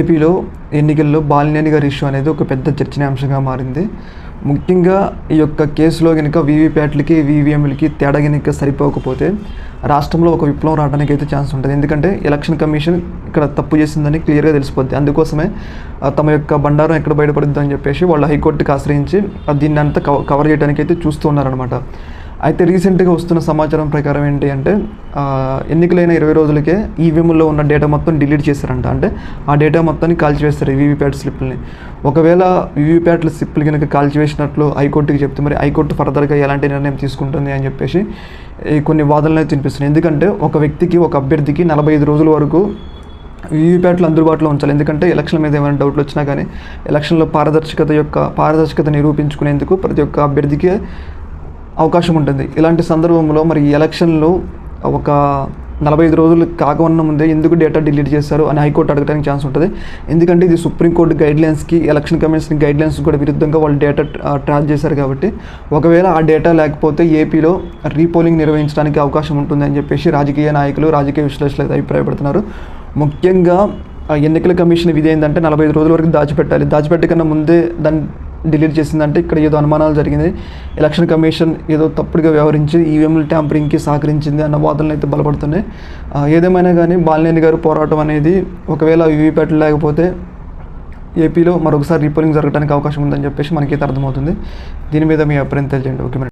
ఏపీలో ఎన్నికల్లో బాలినేని గారి ఇష్యూ అనేది ఒక పెద్ద చర్చనీయాంశంగా మారింది. ముఖ్యంగా ఈ యొక్క కేసులో కనుక వీవీప్యాట్లకి వీవీఎంలకి తేడా కనుక సరిపోకపోతే రాష్ట్రంలో ఒక విప్లవం రావడానికి అయితే ఛాన్స్ ఉంటుంది. ఎందుకంటే ఎలక్షన్ కమిషన్ ఇక్కడ తప్పు చేసిందని క్లియర్గా తెలిసిపోద్ది. అందుకోసమే తమ యొక్క బండారం ఎక్కడ బయటపడుద్ది అని చెప్పేసి వాళ్ళు హైకోర్టుకి ఆశ్రయించి దీన్ని అంతా కవర్ చేయడానికి అయితే చూస్తూ ఉన్నారనమాట అయితే రీసెంట్గా వస్తున్న సమాచారం ప్రకారం ఏంటి అంటే ఎన్నికలైన ఇరవై రోజులకే ఈవీఎంలో ఉన్న డేటా మొత్తం డిలీట్ చేశారంట. అంటే ఆ డేటా మొత్తాన్ని కాల్చివేస్తారు వీవీప్యాట్ స్లిప్ని. ఒకవేళ వీవీప్యాట్ల స్లిప్లు కనుక కాల్చివేసినట్లు హైకోర్టుకి చెప్తే మరి హైకోర్టు ఫర్దర్గా ఎలాంటి నిర్ణయం తీసుకుంటుంది అని చెప్పేసి కొన్ని వాదనలు అయితే వినిపిస్తున్నాయి. ఎందుకంటే ఒక వ్యక్తికి ఒక అభ్యర్థికి నలభై ఐదు రోజుల వరకు వీవీప్యాట్లు అందుబాటులో ఉంచాలి. ఎందుకంటే ఎలక్షన్ మీద ఏమైనా డౌట్లు వచ్చినా కానీ ఎలక్షన్లో పారదర్శకత యొక్క పారదర్శకత నిరూపించుకునేందుకు ప్రతి ఒక్క అభ్యర్థికి అవకాశం ఉంటుంది ఇలాంటి సందర్భంలో మరి ఎలక్షన్లు ఎలక్షన్లో ఒక నలభై ఐదు రోజులు కాకమున్న ముందే ఎందుకు డేటా డిలీట్ చేశారు అని హైకోర్టు అడగడానికి ఛాన్స్ ఉంటుంది. ఎందుకంటే ఇది సుప్రీంకోర్టు గైడ్లైన్స్కి ఎలక్షన్ కమిషన్ గైడ్లైన్స్ కూడా విరుద్ధంగా వాళ్ళు డేటా ట్రాక్ చేశారు కాబట్టి ఒకవేళ ఆ డేటా లేకపోతే ఏపీలో రీపోలింగ్ నిర్వహించడానికి అవకాశం ఉంటుంది అని చెప్పేసి రాజకీయ నాయకులు రాజకీయ విశ్లేషకులు అయితే అభిప్రాయపడుతున్నారు. ముఖ్యంగా ఆ ఎన్నికల కమిషన్ విధి ఏంటంటే నలభై ఐదు రోజుల వరకు దాచిపెట్టాలి. దాచిపెట్టకన్నా ముందే దాన్ని డిలీట్ చేసిందంటే ఇక్కడ ఏదో అనుమానాలు జరిగింది. ఎలక్షన్ కమిషన్ ఏదో తప్పుడుగా వ్యవహరించి ఈవీఎంలు ట్యాంపరింగ్కి సహకరించింది అన్న వాదనలు అయితే బలపడుతున్నాయి. ఏదేమైనా కానీ బాలినేని గారు పోరాటం అనేది ఒకవేళ వీవీప్యాట్లు లేకపోతే ఏపీలో మరొకసారి రీపోలింగ్ జరగడానికి అవకాశం ఉందని చెప్పేసి మనకైతే అర్థమవుతుంది. దీని మీద మీ అభిప్రాయం తెలియజేయండి. Okay madam